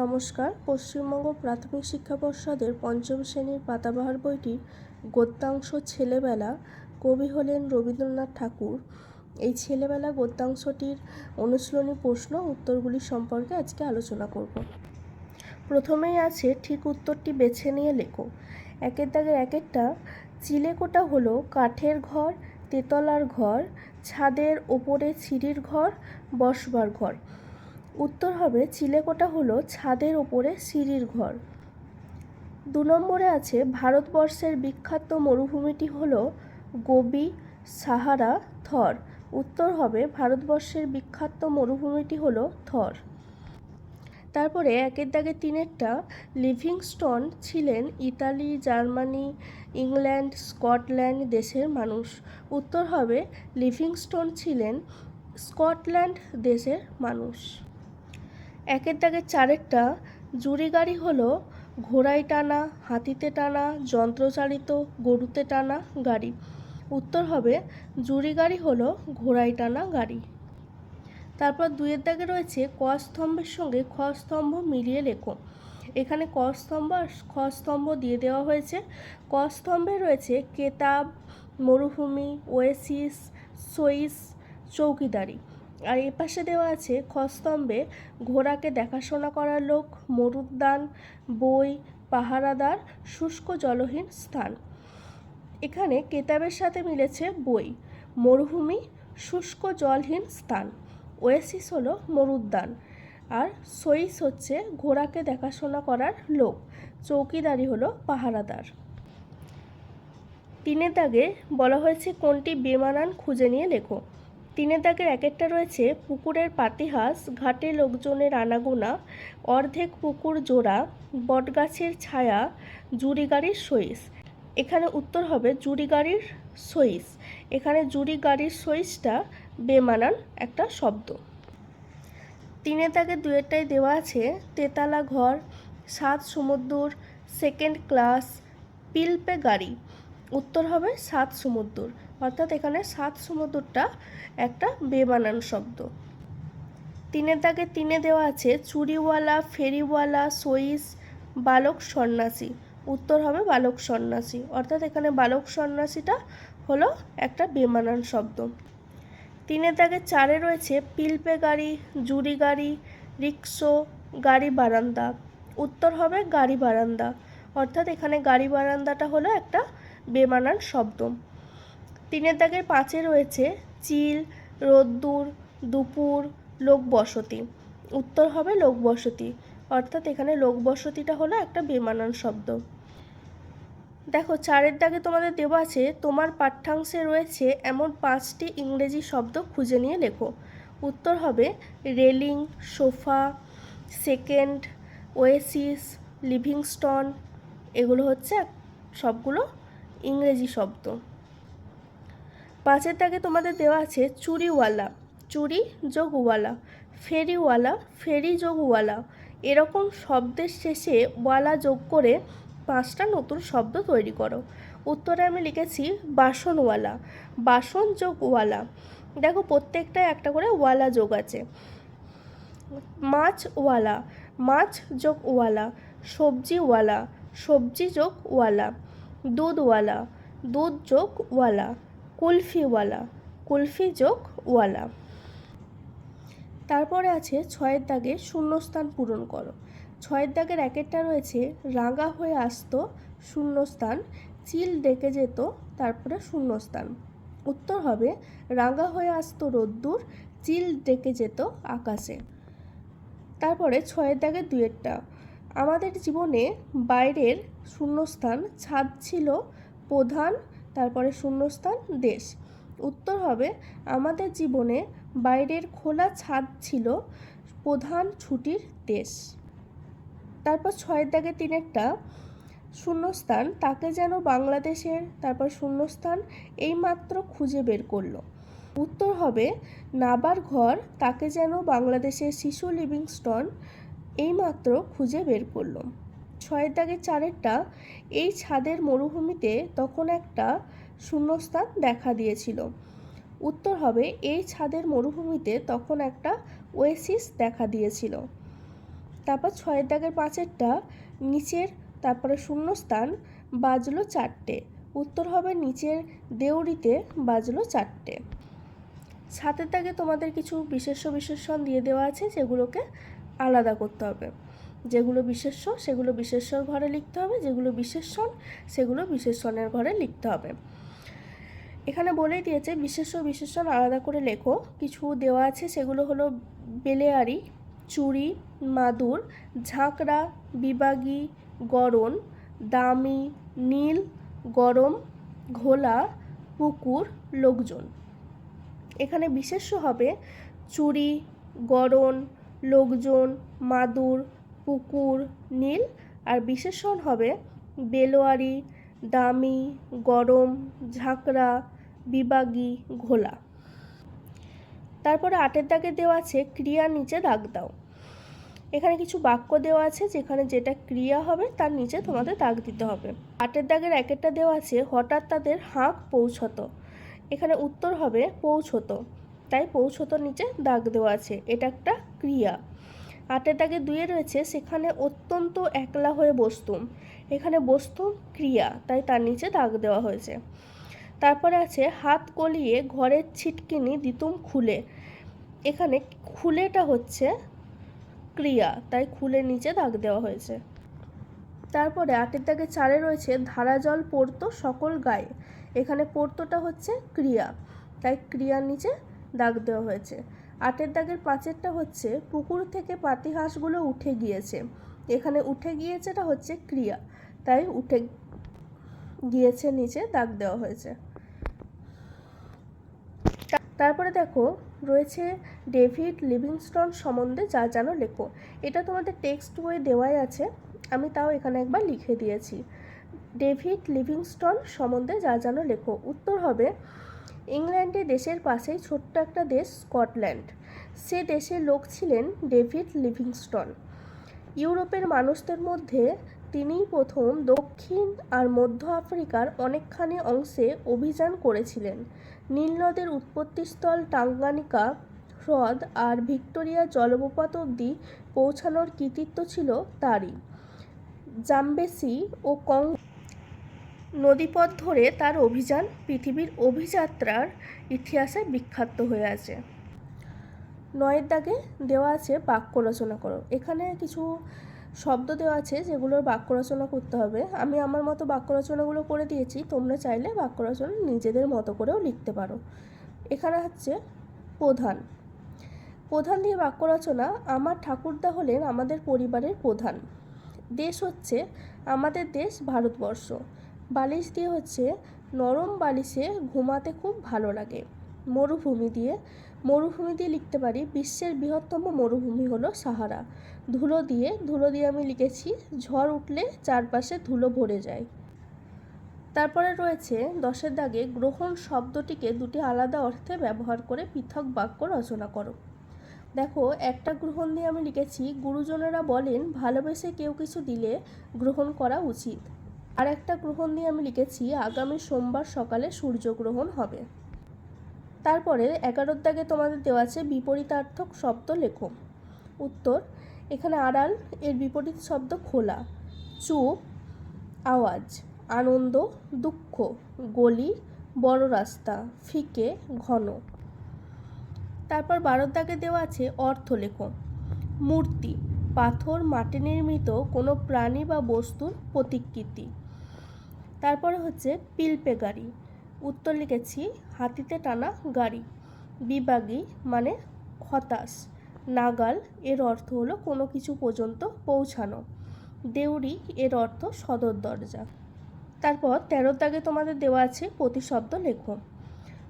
নমস্কার। পশ্চিমবঙ্গ প্রাথমিক শিক্ষা পর্ষদের পঞ্চম শ্রেণির পাতাবাহার বইটির গদ্যাংশ ছেলেবেলা কবি হলেন রবীন্দ্রনাথ ঠাকুর। এই ছেলেবেলা গদ্যাংশটির অনুশীলনী প্রশ্ন, উত্তরগুলি সম্পর্কে আজকে আলোচনা করব। প্রথমেই আছে, ঠিক উত্তরটি বেছে নিয়ে লেখো। একের দাগের একেরটা চিলেকোটা হলো কাঠের ঘর, তেতলার ঘর, ছাদের ওপরে সিঁড়ির ঘর, বসবার ঘর। উত্তর হবে চিলেকোটা হলো ছাদের ওপরে সিঁড়ির ঘর। দু নম্বরে আছে, ভারতবর্ষের বিখ্যাত মরুভূমিটি হলো গোবি সাহারা থর। উত্তর হবে, ভারতবর্ষের বিখ্যাত মরুভূমিটি হলো থর। তারপরে একের দাগে তিনেরটা, লিভিংস্টন ছিলেন ইতালি, জার্মানি, ইংল্যান্ড, স্কটল্যান্ড দেশের মানুষ। উত্তর হবে, লিভিংস্টন ছিলেন স্কটল্যান্ড দেশের মানুষ। একের দাগে চারেরটা। জুড়ি গাড়ি হলো ঘোড়ায় টানা, হাতিতে টানা, যন্ত্রচালিত, গরুতে টানা গাড়ি। উত্তর হবে জুড়ি গাড়ি হলো ঘোড়ায় টানা গাড়ি। তারপর দুয়ের দাগে রয়েছে ক স্তম্ভের সঙ্গে খ স্তম্ভ মিলিয়ে লেখো। এখানে ক স্তম্ভ আর খ স্তম্ভ দিয়ে দেওয়া হয়েছে। ক স্তম্ভে রয়েছে কেতাব, মরুভূমি, ওয়েসিস, সইস, চৌকিদারি। আর এ পাশে দেওয়া আছে খস্তম্ভে ঘোড়াকে দেখাশোনা করার লোক, মরুদ্যান, বই, পাহারাদার, শুষ্ক জলহীন স্থান। এখানে কেতাবের সাথে মিলেছে বই, মরুভূমি, শুষ্ক জলহীন স্থান, ওয়েসিস হলো মরুদ্যান, আর সইস হচ্ছে ঘোড়াকে দেখাশোনা করার লোক, চৌকিদারি হলো পাহারাদার। তিনের দাগে বলা হয়েছে কোনটি বেমানান খুঁজে নিয়ে লেখো। তিনের দাগের এক একটা রয়েছে পুকুরের পাতিহাস, ঘাটে লোকজনের আনাগোনা, অর্ধেক পুকুর জোড়া, বটগাছের ছায়া জুড়ি গাড়ির সইস এখানে উত্তর হবে জুড়ি গাড়ির সইস এখানে জুড়ি গাড়ির সইসটা বেমানান একটা শব্দ। তিনের দাগে দুয়েরটাই দেওয়া আছে, তেতালা ঘর, সাত সমুদ্র সেকেন্ড ক্লাস, পিলপে গাড়ি। উত্তর হবে সাত সমুদ্র অর্থাৎ এখানে সাত সমুদ্রটা একটা বেবানান শব্দ। তিনের দাগে তিনে দেওয়া আছে, চুরিওয়ালা, ফেরিওয়ালা, সইস, বালক সন্ন্যাসী। উত্তর হবে বালক সন্ন্যাসী। অর্থাৎ এখানে বালক সন্ন্যাসীটা হলো একটা বেমানান শব্দ। তিনের দাগে চারে রয়েছে পিলপে গাড়ি, জুড়ি গাড়ি, রিক্সো, গাড়ি বারান্দা। উত্তর হবে গাড়ি বারান্দা। অর্থাৎ এখানে গাড়ি বারান্দাটা হলো একটা বেমানান শব্দ। তিনের দাগের পাঁচে রয়েছে চিল, রোদ্দুর, দুপুর, লোকবসতি। উত্তর হবে লোকবসতি। অর্থাৎ এখানে লোকবসতিটা হলো একটা বেমানান শব্দ। দেখো, চারের দাগে তোমাদের দেওয়া আছে, তোমার পাঠ্যাংশে রয়েছে এমন পাঁচটি ইংরেজি শব্দ খুঁজে নিয়ে লেখো। উত্তর হবে railing, sofa, second, oasis, Livingstone. এগুলো হচ্ছে সবগুলো ইংরেজি শব্দ। পাঁচের দাগে তোমাদের দেওয়া আছে চুরিওয়ালা, চুরি যোগ ওয়ালা ফেরিওয়ালা, ফেরি যোগ ওয়ালা এরকম শব্দের শেষে ওয়ালা যোগ করে পাঁচটা নতুন শব্দ তৈরি করো। উত্তরে আমি লিখেছি বাসনওয়ালা, বাসন যোগ ওয়ালা দেখো প্রত্যেকটায় একটা করে ওয়ালা যোগ আছে। মাছওয়ালা, মাছ যোগ ওয়ালা সবজিওয়ালা, সবজি যোগ ওয়ালা দুধওয়ালা, দুধ যোগ ওয়ালা কুলফিওয়ালা কুলফি যোগ ওয়ালা তারপরে আছে ছয়ের দাগে শূন্যস্থান পূরণ করো। ছয়ের দাগের একেরটা রয়েছে রাঙা হয়ে আসতো শূন্যস্থান, চিল ডেকে যেত তারপরে শূন্যস্থান। উত্তর হবে রাঙা হয়ে আসতো রোদ্দুর, চিল ডেকে যেত আকাশে। তারপরে ছয়ের দাগের দুয়েরটা। আমাদের জীবনে বাইরের শূন্যস্থান ছাদ ছিল প্রধান তারপরে শূন্যস্থান দেশ। উত্তর হবে, আমাদের জীবনে বাইরের খোলা ছাদ ছিল প্রধান ছুটির দেশ। তারপর ছয়ের দাগে তিনেরটা শূন্যস্থান, তাকে যেন বাংলাদেশের তারপর শূন্যস্থান এইমাত্র খুঁজে বের করল। উত্তর হবে, নাবার ঘর, তাকে যেন বাংলাদেশের শিশু লিভিংস্টন এইমাত্র খুঁজে বের করল। ছয়ের দাগে চারেরটা এই ছাদের মরুভূমিতে তখন একটা শূন্যস্থান দেখা দিয়েছিল। উত্তর হবে, এই ছাদের মরুভূমিতে তখন একটা ওয়েসিস দেখা দিয়েছিল। তারপর ছয়ের দাগের পাঁচেরটা নিচের, তারপরে শূন্যস্থান বাজলো চারটে। উত্তর হবে, নিচের দেউড়িতে বাজলো চারটে। সাতের দাগে তোমাদের কিছু বিশেষ্য বিশেষণ দিয়ে দেওয়া আছে, যেগুলোকে আলাদা করতে হবে। যেগুলো বিশেষ্য, সেগুলো বিশেষ্যর ঘরে লিখতে হবে, যেগুলো বিশেষণ সেগুলো বিশেষণের ঘরে লিখতে হবে। এখানে বলেই দিয়েছে, বিশেষ্য বিশেষণ আলাদা করে লেখো। কিছু দেওয়া আছে, সেগুলো হলো বেলেয়ারি, চুড়ি, মাদুর, ঝাঁকড়া, বিবাগী, গরণ, দামি, নীল, গরম, ঘোলা, পুকুর, লোকজন। এখানে বিশেষ্য হবে চুড়ি, গরণ, লোকজন, মাদুর পুকুর, নীল, আর বিশেষণ হবে বেলোয়ারি, দামি, গরম, ঝাঁকড়া, বিবাগী, ঘোলা। তারপরে আটের দাগে দেওয়া আছে ক্রিয়ার নিচে দাগ দাও। এখানে কিছু বাক্য দেওয়া আছে, যেখানে যেটা ক্রিয়া হবে, তার নিচে তোমাদের দাগ দিতে হবে। আটের দাগের একেরটা দেওয়া আছে, হঠাৎ তাদের হাঁক পৌঁছতো। এখানে উত্তর হবে, পৌঁছতো। তাই পৌঁছতোর নিচে দাগ দেওয়া আছে, এটা একটা ক্রিয়া। আটের দাগে দুয়ে রয়েছে, সেখানে অত্যন্ত একলা হয়ে বসতুম এখানে বসতুম ক্রিয়া, তাই তার নিচে দাগ দেওয়া হয়েছে। তারপরে আছে, হাত কলিয়ে ঘরের ছিটকিনি দিতুম খুলে। এখানে খুলেটা হচ্ছে ক্রিয়া, তাই খুলে নিচে দাগ দেওয়া হয়েছে। তারপরে আটের দাগে চারে রয়েছে ধারা জল পড়তো সকল গায়ে। এখানে পড়তোটা হচ্ছে ক্রিয়া, তাই ক্রিয়ার নিচে দাগ দেওয়া হয়েছে। আটের দাগের পাঁচেরটা হচ্ছে পুকুর থেকে পাতি হাঁসগুলো উঠে গিয়েছে। এখানে উঠে গিয়েছেটা হচ্ছে ক্রিয়া। তাই উঠে গিয়েছে, নিচে দাগ দেওয়া হয়েছে। তারপরে দেখো, রয়েছে ডেভিড লিভিংস্টন সম্বন্ধে যা জানো লেখো। এটা তোমাদের টেক্সট বই দেওয়াই আছে। আমি তাও এখানে একবার লিখে দিয়েছি। ডেভিড লিভিংস্টন সম্বন্ধে যা জানো লেখো। উত্তর হবে ইংল্যান্ডে দেশের পাশেই ছোট্ট একটা দেশ, স্কটল্যান্ড। সে দেশের লোক ছিলেন ডেভিড লিভিংস্টন। ইউরোপের মানুষদের মধ্যে তিনিই প্রথম দক্ষিণ আর মধ্য আফ্রিকার অনেকখানি অংশে অভিযান করেছিলেন। নীল নদের উৎপত্তিস্থল টাঙ্গানিকা হ্রদ আর ভিক্টোরিয়া জলপ্রপাত অবধি পৌঁছানোর কৃতিত্ব ছিল তারই। জাম্বেসি ও কং নদীপথ ধরে তার অভিযান পৃথিবীর অভিযাত্রার ইতিহাসে বিখ্যাত হয়ে আছে। নয়ের দাগে দেওয়া আছে বাক্য রচনা করো। এখানে কিছু শব্দ দেওয়া আছে যেগুলোর বাক্য রচনা করতে হবে। আমি আমার মতো বাক্য রচনাগুলো করে দিয়েছি, তোমরা চাইলে বাক্য রচনা নিজেদের মতো করেও লিখতে পারো। এখানে হচ্ছে প্রধান। প্রধান দিয়ে বাক্য রচনা, আমার ঠাকুরদা হলেন আমাদের পরিবারের প্রধান। দেশ হচ্ছে আমাদের দেশ ভারতবর্ষ। বালিশ দিয়ে হচ্ছে নরম বালিশে ঘুমাতে খুব ভালো লাগে। মরুভূমি দিয়ে। মরুভূমি দিয়ে লিখতে পারি, বিশ্বের বৃহত্তম মরুভূমি হলো সাহারা। ধুলো দিয়ে ধুলো দিয়ে আমি লিখেছি, ঝড় উঠলে চারপাশে ধুলো ভরে যায়। তারপরে রয়েছে দশের দাগে, গ্রহণ শব্দটিকে দুটি আলাদা অর্থে ব্যবহার করে পৃথক বাক্য রচনা করো। দেখো, একটা গ্রহণ দিয়ে আমি লিখেছি, গুরুজনেরা বলেন, ভালোবেসে কেউ কিছু দিলে গ্রহণ করা উচিত। আর একটা গ্রহণ দিয়ে আমি লিখেছি, আগামী সোমবার সকালে সূর্যগ্রহণ হবে। তারপরে এগারোর দাগে তোমাদের দেওয়া আছে বিপরীতার্থক শব্দ লেখো। উত্তর, এখানে আড়াল, এর বিপরীত শব্দ খোলা। চুপ, আওয়াজ, আনন্দ, দুঃখ, গলি, বড় রাস্তা, ফিকে, ঘন। তারপর বারোর দাগে দেওয়া আছে অর্থ লেখো। মূর্তি, পাথর, মাটি নির্মিত কোনো প্রাণী বা বস্তুর প্রতিকৃতি। তারপরে হচ্ছে পিলপে গাড়ি। উত্তর লিখেছি, হাতিতে টানা গাড়ি। বিবাগী মানে হতাশ নাগাল এর অর্থ হলো কোনো কিছু পর্যন্ত পৌঁছানো। দেউরি এর অর্থ সদর দরজা। তারপর তেরো দাগে তোমাদের দেওয়া আছে প্রতিশব্দ লেখো।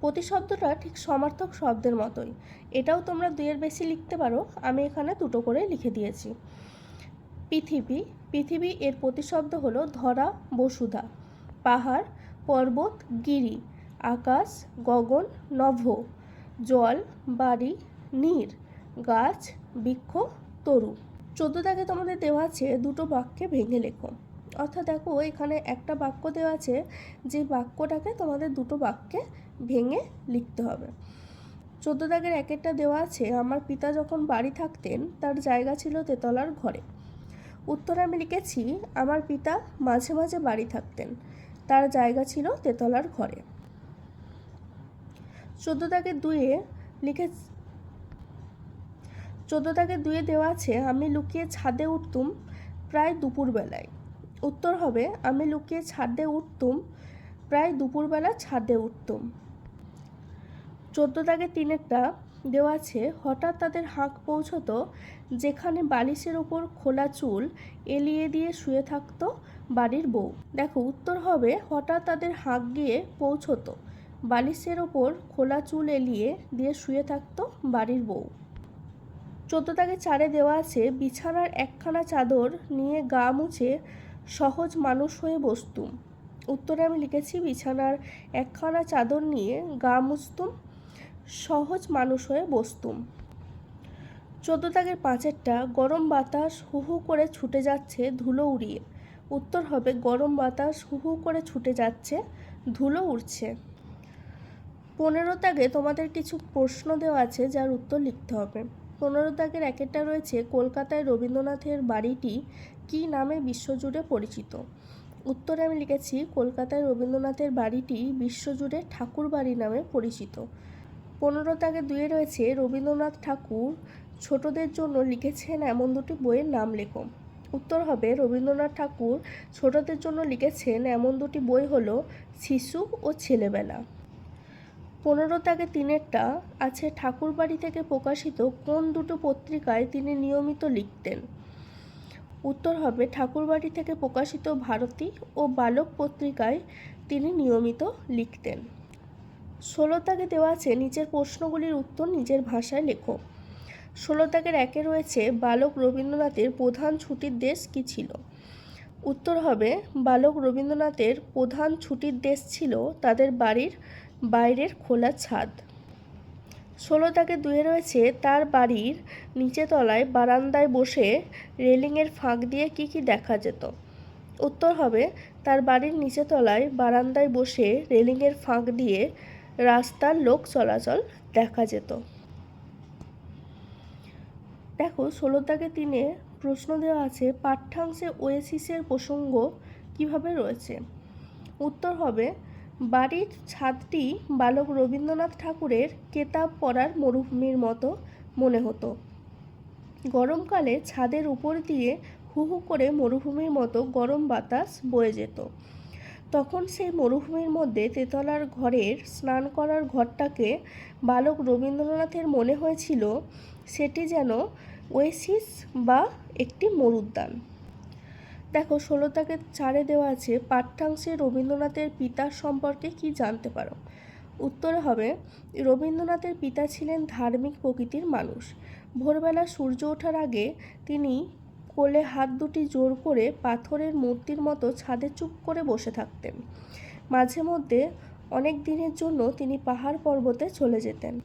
প্রতিশব্দটা ঠিক সমার্থক শব্দের মতোই। এটাও তোমরা দুইয়ের বেশি লিখতে পারো, আমি এখানে দুটো করে লিখে দিয়েছি। পৃথিবী। পৃথিবী এর প্রতিশব্দ হলো ধরা বসুধা। পাহাড়, পর্বত, গিরি, আকাশ, গগন, নভ, জল, বাড়ি, নীর, গাছ, বৃক্ষ, তরু। চোদ্দ দাগে তোমাদের দেওয়া আছে দুটো বাক্যে ভেঙে লেখো। অর্থাৎ দেখো, এখানে একটা বাক্য দেওয়া আছে, যে বাক্যটাকে তোমাদের দুটো বাক্যে ভেঙে লিখতে হবে। চোদ্দ দাগের এক একটা দেওয়া আছে, আমার পিতা যখন বাড়ি থাকতেন, তার জায়গা ছিল তেতলার ঘরে। উত্তরে আমি লিখেছি, আমার পিতা মাঝে মাঝে বাড়ি থাকতেন। তার জায়গা ছিল তেতলার ঘরে। চোদ্দ দাগের দুয়ে লিখে চোদ্দ দাগের দুয়ে দেওয়া আছে, আমি লুকিয়ে ছাদে উঠতুম প্রায় দুপুরবেলায়। উত্তর হবে, আমি লুকিয়ে ছাদে উঠতুম প্রায় দুপুরবেলা ছাদে উঠতুম। চোদ্দ দাগে তিনেরটা দেওয়া আছে, হঠাৎ তাদের হাঁক পৌঁছতো যেখানে বালিশের ওপর খোলা চুল এলিয়ে দিয়ে শুয়ে থাকতো বাড়ির বউ। দেখো, উত্তর হবে, হঠাৎ তাদের হাঁক গিয়ে পৌঁছতো। বালিশের ওপর খোলা চুল এলিয়ে দিয়ে শুয়ে থাকতো বাড়ির বউ। চোদ্দ দাগে চারে দেওয়া আছে, বিছানার একখানা চাদর নিয়ে গা মুছে সহজ মানুষ হয়ে বসতুম উত্তরে আমি লিখেছি, বিছানার একখানা চাদর নিয়ে গা মুছতুম সহজ মানুষ হয়ে বসতুম চোদ্দ দাগের পাঁচেরটা গরম বাতাস হু হু করে ছুটে যাচ্ছে ধুলো উড়িয়ে। উত্তর হবে, গরম বাতাস হু হু করে ছুটে যাচ্ছে, ধুলো উড়ছে। পনেরো দাগে তোমাদের কিছু প্রশ্ন দেওয়া আছে যার উত্তর লিখতে হবে। পনেরো দাগের একেরটা রয়েছে, কলকাতায় রবীন্দ্রনাথের বাড়িটি কী নামে বিশ্বজুড়ে পরিচিত? উত্তরে আমি লিখেছি, কলকাতায় রবীন্দ্রনাথের বাড়িটি বিশ্বজুড়ে ঠাকুর বাড়ি নামে পরিচিত। পনেরো দাগে দুয়ে রয়েছে, রবীন্দ্রনাথ ঠাকুর ছোটদের জন্য লিখেছেন এমন দুটি বইয়ের নাম লেখো। উত্তর হবে রবীন্দ্রনাথ ঠাকুর। ছোটদের জন্য লিখেছেন এমন দুটি বই হলো শিশু ও ছেলেবেলা। পনেরো দাগে তিনেরটা আছে ঠাকুরবাড়ি থেকে প্রকাশিত কোন দুটো পত্রিকায় তিনি নিয়মিত লিখতেন? উত্তর হবে ঠাকুরবাড়ি থেকে প্রকাশিত ভারতী ও বালক পত্রিকায় তিনি নিয়মিত লিখতেন। ষোলো তাকে দেওয়া আছে নিচের প্রশ্নগুলির উত্তর নিজের ভাষায় লেখো। ষোলো দাগের একে রয়েছে বালক রবীন্দ্রনাথের প্রধান ছুটির দেশ কী ছিল? উত্তর হবে, বালক রবীন্দ্রনাথের প্রধান ছুটির দেশ ছিল তাদের বাড়ির বাইরের খোলা ছাদ। ষোলো দাগে দুয়ে রয়েছে তার বাড়ির নিচে তলায় বারান্দায় বসে রেলিংয়ের ফাঁক দিয়ে কি কি দেখা যেত? উত্তর হবে, তার বাড়ির নিচে তলায় বারান্দায় বসে রেলিংয়ের ফাঁক দিয়ে রাস্তার লোক চলাচল দেখা যেত। দেখো ষোলো দাগে তিনে প্রশ্ন দেওয়া আছে, পাঠ্যাংশে ওয়েসিসের প্রসঙ্গ কীভাবে রয়েছে? উত্তর হবে, বাড়ির ছাদটি বালক রবীন্দ্রনাথ ঠাকুরের কেতাব পড়ার মরুভূমির মতো মনে হতো। গরমকালে ছাদের উপর দিয়ে হু হু করে মরুভূমির মতো গরম বাতাস বয়ে যেত। তখন সেই মরুভূমির মধ্যে তেতলার ঘরের স্নান করার ঘরটাকে বালক রবীন্দ্রনাথের মনে হয়েছিল সেটি যেন ওয়েসিস বা একটি মরুদ্যান। দেখো ষোলো তাকে চারে দেওয়া আছে পাঠ্যাংশে রবীন্দ্রনাথের পিতার সম্পর্কে কি জানতে পারো? উত্তরে হবে, রবীন্দ্রনাথের পিতা ছিলেন ধার্মিক প্রকৃতির মানুষ। ভোরবেলা সূর্য ওঠার আগে তিনি কোলে হাত দুটি জোর করে পাথরের মূর্তির মতো ছাদে চুপ করে বসে থাকতেন। মাঝে মধ্যে অনেক দিনের জন্য তিনি পাহাড় পর্বতে চলে যেতেন।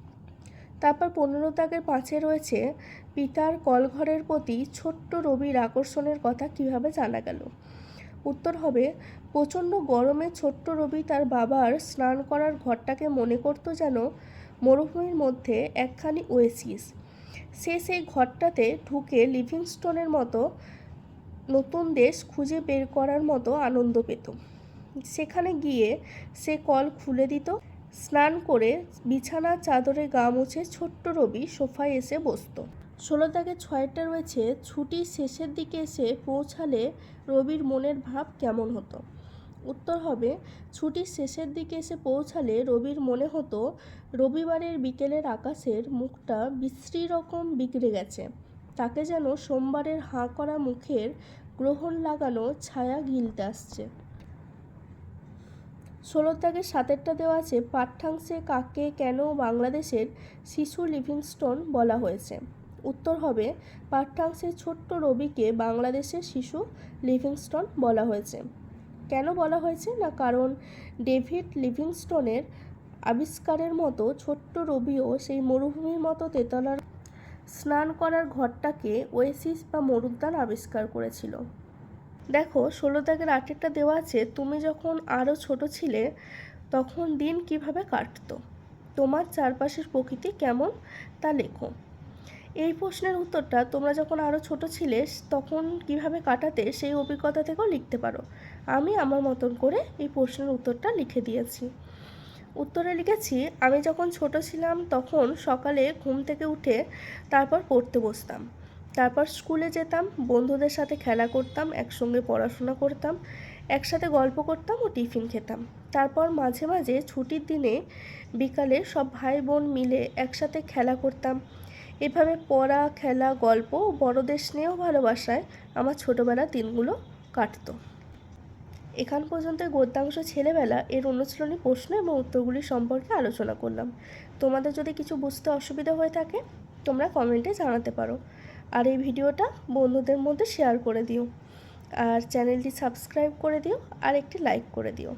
তারপর পনেরো দাগের পাঁচে রয়েছে পিতার কলঘরের প্রতি ছোট্ট রবির আকর্ষণের কথা কীভাবে জানা গেল? উত্তর হবে, প্রচণ্ড গরমে ছোট্ট রবি তার বাবার স্নান করার ঘরটাকে মনে করতো যেন মরুভূমির মধ্যে একখানি ওয়েসিস সে সেই ঘরটাতে ঢুকে লিভিংস্টোনের মতো নতুন দেশ খুঁজে বের করার মতো আনন্দ পেত। সেখানে গিয়ে সে কল খুলে দিত। স্নান করে বিছানা চাদরে গা মুছে ছোট্ট রবি সোফায় এসে বসতো। ষোলো তাকে ছয়টা রয়েছে, ছুটির শেষের দিকে এসে পৌঁছালে রবির মনের ভাব কেমন হতো? উত্তর হবে, ছুটির শেষের দিকে এসে পৌঁছালে রবির মনে হতো রবিবারের বিকেলের আকাশের মুখটা বিশ্রী রকম বিগড়ে গেছে। তাকে যেন সোমবারের হাঁ করা মুখের গ্রহণ লাগানো ছায়া গিলতে আসছে। ষোলো দাগের সাতেরটা দেওয়া আছে, পাঠ্যাংশে কাকে কেন বাংলাদেশের শিশু লিভিংস্টোন বলা হয়েছে। উত্তর হবে, পাঠ্যাংশে ছোট্ট রবিকে বাংলাদেশের শিশু লিভিংস্টোন বলা হয়েছে। কেন বলা হয়েছে? না, কারণ ডেভিড লিভিংস্টোনের আবিষ্কারের মতো ছোট্ট রবিও সেই মরুভূমির মতো তেতলার স্নান করার ঘরটাকে ওয়েসিস বা মরুদ্যান আবিষ্কার করেছিল। দেখো, ষোলো দাগের আটেরটা দেওয়া আছে, তুমি যখন আরও ছোট ছিলে, তখন দিন কীভাবে কাটতো? তোমার চারপাশের প্রকৃতি কেমন? তা লেখো। এই প্রশ্নের উত্তরটা তোমরা যখন আরও ছোট ছিলে, তখন কীভাবে কাটাতে সেই অভিজ্ঞতা থেকেও লিখতে পারো। আমি আমার মতন করে এই প্রশ্নের উত্তরটা লিখে দিয়েছি। উত্তরে লিখেছি, আমি যখন ছোট ছিলাম তখন সকালে ঘুম থেকে উঠে তারপর পড়তে বসতাম। তারপর স্কুলে যেতাম, বন্ধুদের সাথে খেলা করতাম, একসঙ্গে পড়াশোনা করতাম, একসাথে গল্প করতাম ও টিফিন খেতাম। তারপর মাঝে মাঝে ছুটির দিনে বিকালে সব ভাই বোন মিলে একসাথে খেলা করতাম এভাবে পড়া, খেলা, গল্প বড়দের স্নেহ ভালোবাসায় আমার ছোটোবেলার দিনগুলো কাটতো। এখান পর্যন্ত গদ্যাংশ ছেলেবেলা এর অনুশীলনী প্রশ্ন এবং উত্তরগুলি সম্পর্কে আলোচনা করলাম। তোমাদের যদি কিছু বুঝতে অসুবিধা হয়ে থাকে, তোমরা কমেন্টে জানাতে পারো। আর এই ভিডিওটা বন্ধুদের মধ্যে শেয়ার করে দিও। আর চ্যানেলটি সাবস্ক্রাইব করে দিও আর একটি লাইক করে দিও।